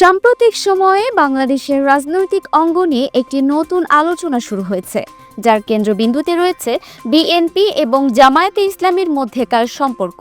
সাম্প্রতিক সময়ে বাংলাদেশের রাজনৈতিক অঙ্গনে একটি নতুন আলোচনা শুরু হয়েছে, যার কেন্দ্রবিন্দুতে রয়েছে বিএনপি এবং জামায়াতে ইসলামের মধ্যেকার সম্পর্ক।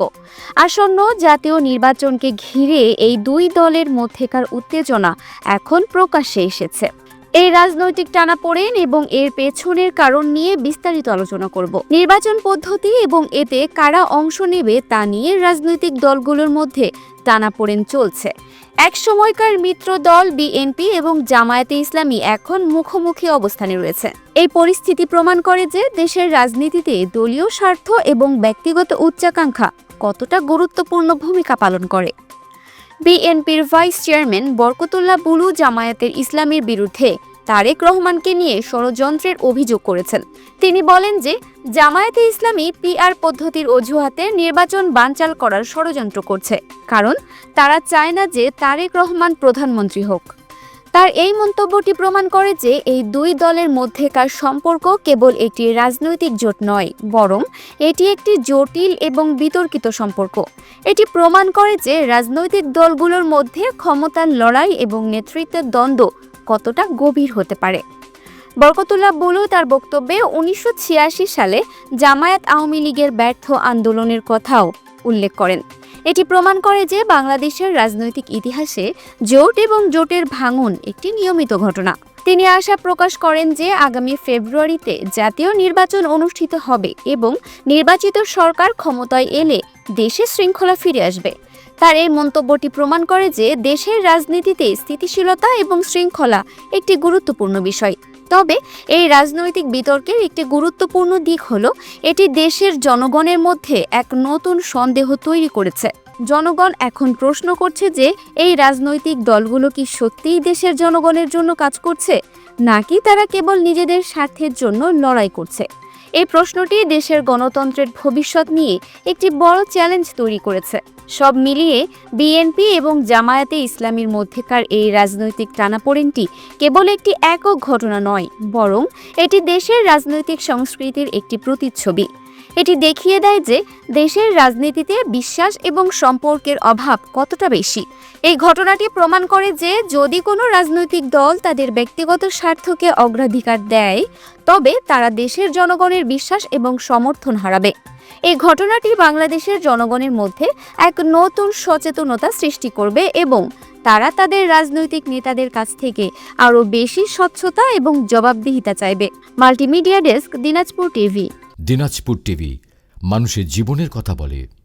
আসন্ন জাতীয় নির্বাচনকে ঘিরে এই দুই দলের মধ্যেকার উত্তেজনা এখন প্রকাশ্যে এসেছে। এই রাজনৈতিক টানাপোড়েন এবং এর পেছনের কারণ নিয়ে বিস্তারিত আলোচনা করব। নির্বাচন পদ্ধতি এবং এতে কারা অংশ নেবে তা নিয়ে রাজনৈতিক দলগুলোর মধ্যে টানাপোড়েন চলছে। এক সময়কার মিত্র দল বিএনপি এবং জামায়াতে ইসলামী এখন মুখোমুখি অবস্থানে রয়েছে। এই পরিস্থিতি প্রমাণ করে যে দেশের রাজনীতিতে দলীয় স্বার্থ এবং ব্যক্তিগত উচ্চাকাঙ্ক্ষা কতটা গুরুত্বপূর্ণ ভূমিকা পালন করে। বিএনপির ভাইস চেয়ারম্যান বরকতুল্লাহ বুলু জামায়াতের ইসলামের বিরুদ্ধে তারেক রহমানকে নিয়ে ষড়যন্ত্রের অভিযোগ করেছেন। তিনি বলেন যে, জামায়াতে ইসলামী পিআর পদ্ধতির অজুহাতে নির্বাচন বানচাল করার ষড়যন্ত্র করছে, কারণ তারা চায় না যে তারেক রহমান প্রধানমন্ত্রী হোক। তার এই মন্তব্যটি প্রমাণ করে যে, এই দুই দলের মধ্যেকার সম্পর্ক কেবল একটি রাজনৈতিক জোট নয়, বরং এটি একটি জটিল এবং বিতর্কিত সম্পর্ক। এটি প্রমাণ করে যে, রাজনৈতিক দলগুলোর মধ্যে ক্ষমতার লড়াই এবং নেতৃত্বের দ্বন্দ্ব কতটা গভীর হতে পারে। বরকতুল্লাহ বুলু তার বক্তব্যে উনিশশো ছিয়াশি সালে জামায়াত আওয়ামী লীগের ব্যর্থ আন্দোলনের কথাও উল্লেখ করেন। এটি প্রমাণ করে যে বাংলাদেশের রাজনৈতিক ইতিহাসে জোট এবং জোটের ভাঙন একটি নিয়মিত ঘটনা। তিনি আশা প্রকাশ করেন যে আগামী ফেব্রুয়ারিতে জাতীয় নির্বাচন অনুষ্ঠিত হবে এবং নির্বাচিত সরকার ক্ষমতায় এলে দেশে শৃঙ্খলা ফিরে আসবে। তার এই মন্তব্যটি প্রমাণ করে যে দেশের রাজনীতিতে স্থিতিশীলতা এবং শৃঙ্খলা একটি গুরুত্বপূর্ণ বিষয়। তবে এই রাজনৈতিক বিতর্কের একটি গুরুত্বপূর্ণ দিক হল, এটি দেশের জনগণের মধ্যে এক নতুন সন্দেহ তৈরি করেছে। জনগণ এখন প্রশ্ন করছে যে, এই রাজনৈতিক দলগুলো কি সত্যিই দেশের জনগণের জন্য কাজ করছে? নাকি তারা কেবল নিজেদের স্বার্থের জন্য লড়াই করছে? এই প্রশ্নটি দেশের গণতন্ত্রের ভবিষ্যৎ নিয়ে একটি বড় চ্যালেঞ্জ তৈরি করেছে। সব মিলিয়ে বিএনপি এবং জামায়াতে ইসলামীর মধ্যেকার এই রাজনৈতিক টানাপোড়েনটি কেবল একটি একক ঘটনা নয়, বরং এটি দেশের রাজনৈতিক সংস্কৃতির একটি প্রতিচ্ছবি। এটি দেখিয়ে দেয় যে দেশের রাজনীতিতে বিশ্বাস এবং সম্পর্কের অভাব কতটা বেশি। এই ঘটনাটি প্রমাণ করে যে যদি কোনো রাজনৈতিক দল তাদের ব্যক্তিগত স্বার্থকে অগ্রাধিকার দেয়, তবে তারা দেশের জনগণের বিশ্বাস এবং সমর্থন হারাবে। এই ঘটনাটি বাংলাদেশের জনগণের মধ্যে এক নতুন সচেতনতা সৃষ্টি করবে এবং তারা তাদের রাজনৈতিক নেতাদের কাছ থেকে আরও বেশি স্বচ্ছতা এবং জবাবদিহিতা চাইবে। Multimedia desk, Dinajpur TV. Dinajpur TV, মানুষের জীবনের কথা বলে।